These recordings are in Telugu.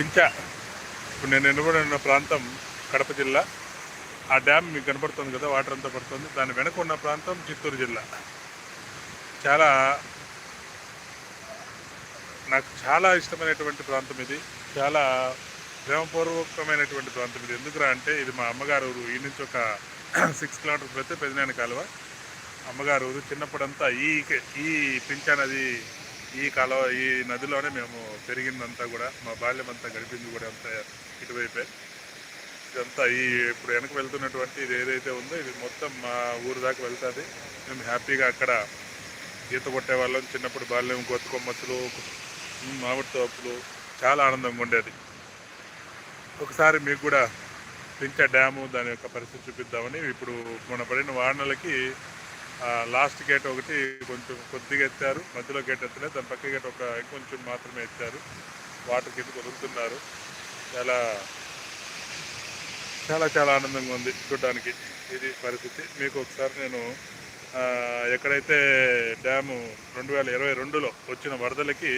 పించా ఇప్పుడు నేను నిలబడిన ప్రాంతం కడప జిల్లా. ఆ డ్యామ్ మీకు కనపడుతుంది కదా వాటర్ అంతా పడుతుంది. దాని వెనక ఉన్న ప్రాంతం చిత్తూరు జిల్లా. చాలా నాకు చాలా ఇష్టమైనటువంటి ప్రాంతం ఇది. చాలా ప్రేమపూర్వకమైనటువంటి ప్రాంతం ఇది. ఎందుకురా అంటే ఇది మా అమ్మగారు ఊరు. ఈ నుంచి ఒక సిక్స్ కిలోమీటర్స్ పెడితే పెదనాయన కాలువ. అమ్మగారు ఊరు చిన్నప్పుడంతా ఈ ఈ పింఛా నది ఈ కాలువ ఈ నదిలోనే మేము పెరిగిందంతా కూడా మా బాల్యం అంతా గడిపింది కూడా అంతా ఇటువైపే. ఇదంతా ఈ ఇప్పుడు వెనక వెళ్తున్నటువంటి ఇది ఏదైతే ఉందో ఇది మొత్తం మా ఊరు దాకా వెళ్తుంది. మేము హ్యాపీగా అక్కడ ఈత కొట్టేవాళ్ళం. చిన్నప్పుడు బాల్యం కొత్త కొమ్మచ్చులు మామిడి తోపులు చాలా ఆనందంగా ఉండేది. ఒకసారి మీకు కూడా పించ డ్యాము దాని యొక్క పరిస్థితి చూపిద్దామని ఇప్పుడు మన పడిన వానలకి లాస్ట్ గేట్ ఒకటి కొంచెం కొద్దిగా ఎత్తారు. మధ్యలో గేట్ ఎత్తలేదు దాని పక్క గేట్ ఒక కొంచెం మాత్రమే ఎత్తారు. వాటర్ కింద వదులుతున్నారు చాలా చాలా చాలా ఆనందంగా ఉంది చూడడానికి ఇది పరిస్థితి. మీకు ఒకసారి నేను ఎక్కడైతే డ్యాము రెండు వేల ఇరవై రెండులో వచ్చిన వరదలకి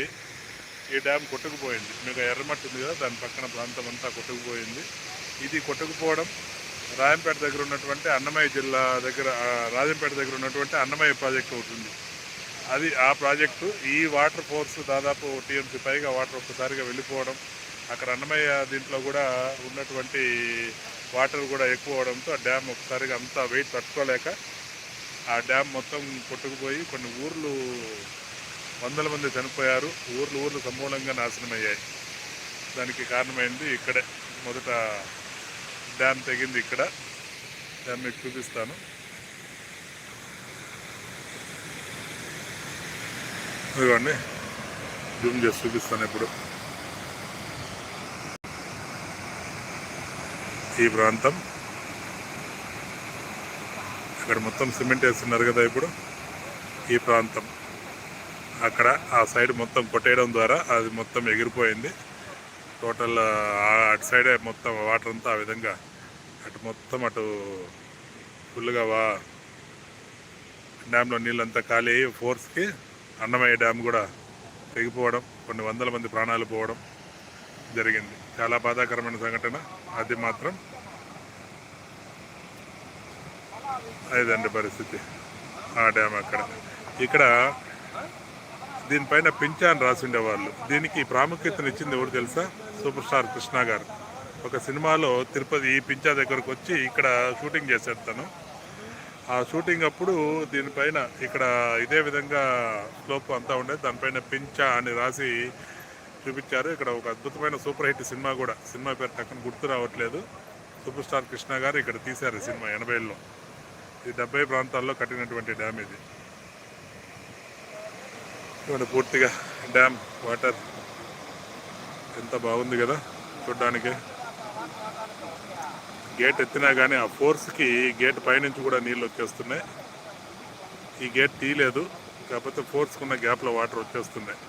ఈ డ్యామ్ కొట్టుకుపోయింది. మీకు ఎర్రమట్టి ఉంది కదా దాని పక్కన ప్రాంతం అంతా కొట్టుకుపోయింది. ఇది కొట్టుకుపోవడం రాయంపేట దగ్గర ఉన్నటువంటి అన్నమయ్య జిల్లా దగ్గర రాజంపేట దగ్గర ఉన్నటువంటి అన్నమయ్య ప్రాజెక్ట్ ఉంటుంది అది ఆ ప్రాజెక్టు ఈ వాటర్ ఫోర్స్ దాదాపు టీఎంసీ పైగా వాటర్ ఒక్కసారిగా వెళ్ళిపోవడం అక్కడ అన్నమయ్య దీంట్లో కూడా ఉన్నటువంటి వాటర్ కూడా ఎక్కువ అవడంతో ఆ డ్యామ్ ఒకసారిగా అంతా వెయిట్ తట్టుకోలేక ఆ డ్యామ్ మొత్తం కొట్టుకుపోయి కొన్ని ఊర్లు వందల మంది చనిపోయారు. ఊర్లు ఊర్లు సమూలంగా నాశనం అయ్యాయి దానికి కారణమైంది ఇక్కడే మొదట డ్యామ్ తెగింది ఇక్కడ. డ్యామ్ మీకు చూపిస్తాను. ఇదిగోండి. జూమ్ చేసి చూపిస్తాను ఇప్పుడు. ఈ ప్రాంతం. అక్కడ మొత్తం సిమెంట్ వేస్తున్నారు కదా ఇప్పుడు. ఈ ప్రాంతం. అక్కడ ఆ సైడ్ మొత్తం కొట్టేయడం ద్వారా అది మొత్తం ఎగిరిపోయింది. టోటల్ అటు సైడే మొత్తం వాటర్ అంతా ఆ విధంగా అటు మొత్తం అటు ఫుల్గా వా డ్యాంలో నీళ్ళంతా ఖాళీ అయ్యి ఫోర్స్కి అన్నమయ్య డ్యామ్ కూడా తెగిపోవడం కొన్ని వందల మంది ప్రాణాలు పోవడం జరిగింది. చాలా బాధాకరమైన సంఘటన. అది మాత్రం అదండి పరిస్థితి ఆ డ్యామ్ అక్కడ. ఇక్కడ దీనిపైన పింఛాన్ రాసిండే వాళ్ళు. దీనికి ప్రాముఖ్యతనిచ్చింది ఎవరు తెలుసా? సూపర్ స్టార్ కృష్ణ గారు. ఒక సినిమాలో తిరుపతి ఈ పింఛా దగ్గరకు వచ్చి ఇక్కడ షూటింగ్ చేశాడు తను. ఆ షూటింగ్ అప్పుడు దీనిపైన ఇక్కడ ఇదే విధంగా స్లోప్ అంతా ఉండేది. దానిపైన పించా అని రాసి చూపించారు. ఇక్కడ ఒక అద్భుతమైన సూపర్ హిట్ సినిమా కూడా. సినిమా పేరు టక్కన గుర్తు రావట్లేదు. సూపర్ స్టార్ కృష్ణ గారు ఇక్కడ తీశారు ఈ సినిమా ఎనభైలో. ఈ డెబ్బై ప్రాంతాల్లో కట్టినటువంటి డ్యామ్ ఇది. ఇవన్నీ పూర్తిగా డ్యామ్ వాటర్. ఎంత బాగుంది కదా చూడడానికి. గేట్ ఎత్తినా కానీ ఆ ఫోర్స్కి గేట్ పైనుంచి కూడా నీళ్ళు వచ్చేస్తున్నాయి. ఈ గేట్ తీయలేదు. కాకపోతే ఫోర్స్కి ఉన్న గ్యాప్లో వాటర్ వచ్చేస్తున్నాయి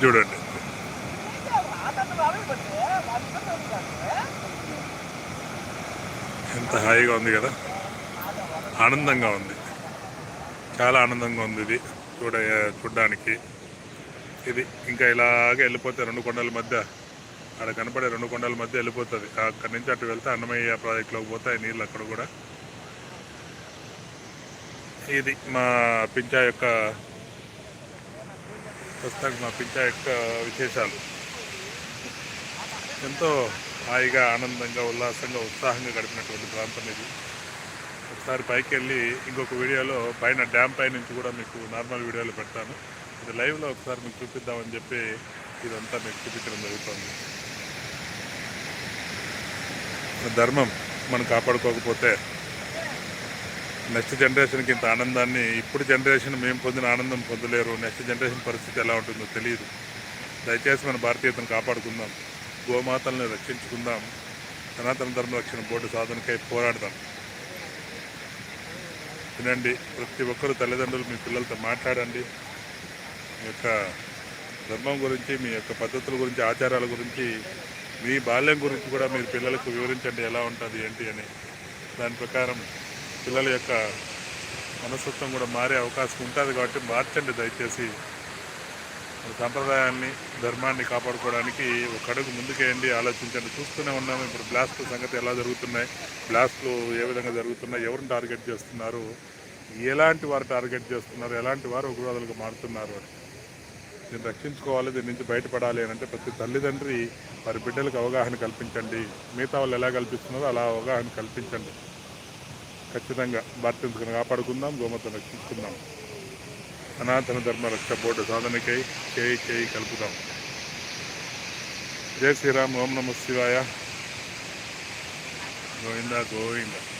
చూడండి. ఎంత హాయిగా ఉంది కదా. ఆనందంగా ఉంది. చాలా ఆనందంగా ఉంది ఇది చూడ చూడడానికి. ఇది. ఇంకా ఇలాగే వెళ్ళిపోతే రెండు కొండల మధ్య అక్కడ కనపడే రెండు కొండల మధ్య వెళ్ళిపోతుంది. అక్కడి నుంచి అటు వెళ్తే అన్నమయ్య ప్రాజెక్టులోకి పోతాయి నీళ్ళు అక్కడ కూడా. ఇది మా పించా యొక్క ప్రస్తుతానికి మా పించా యొక్క విశేషాలు. ఎంతో హాయిగా ఆనందంగా ఉల్లాసంగా ఉత్సాహంగా గడిపినటువంటి ప్రాంతం ఇది. ఒకసారి పైకి వెళ్ళి ఇంకొక వీడియోలో పైన డ్యామ్ పై నుంచి కూడా మీకు నార్మల్ వీడియోలు పెడతాను. లైవ్లో ఒకసారి మీకు చూపిద్దామని చెప్పి ఇదంతా మీకు చూపించడం జరుగుతుంది. ధర్మం మనం కాపాడుకోకపోతే నెక్స్ట్ జనరేషన్కి ఇంత ఆనందాన్ని ఇప్పుడు జనరేషన్ మేము పొందిన ఆనందం పొందలేరు. నెక్స్ట్ జనరేషన్ పరిస్థితి ఎలా ఉంటుందో తెలియదు. దయచేసి మన భారతీయతను కాపాడుకుందాం. గోమాతల్ని రక్షించుకుందాం. సనాతన ధర్మ రక్షణ బోర్డు సాధనకై పోరాడదాం. వినండి ప్రతి ఒక్కరు తల్లిదండ్రులు మీ పిల్లలతో మాట్లాడండి. యొక్క ధర్మం గురించి మీ యొక్క పద్ధతుల గురించి ఆచారాల గురించి మీ బాల్యం గురించి కూడా మీరు పిల్లలకు వివరించండి ఎలా ఉంటుంది ఏంటి అని. దాని ప్రకారం పిల్లల యొక్క మనస్తత్వం కూడా మారే అవకాశం ఉంటుంది కాబట్టి మార్చండి దయచేసి. సంప్రదాయాన్ని ధర్మాన్ని కాపాడుకోవడానికి ఒక అడుగు ముందుకేయండి ఆలోచించండి చూస్తూనే ఉన్నాము. ఇప్పుడు బ్లాస్ట్ సంగతి ఎలా జరుగుతున్నాయి బ్లాస్ట్లు ఏ విధంగా జరుగుతున్నాయి ఎవరిని టార్గెట్ చేస్తున్నారు ఎలాంటి వారు టార్గెట్ చేస్తున్నారు ఎలాంటి వారు ఉగ్రవాదులుగా మారుతున్నారు అని. దీన్ని రక్షించుకోవాలి దీని నుంచి బయటపడాలి అని అంటే ప్రతి తల్లిదండ్రి వారి బిడ్డలకు అవగాహన కల్పించండి. మిగతా వాళ్ళు ఎలా కల్పిస్తున్నారో అలా అవగాహన కల్పించండి. ఖచ్చితంగా భారతీయులను కాపాడుకుందాం గోమతను రక్షించుకుందాం. సనాతన ధర్మ రక్ష బోర్డు సాధనకై చేయి చేయి కలుపుదాం. జై శ్రీరామ్ ఓం నమ శివాయ. గోవిందా గోవిందా.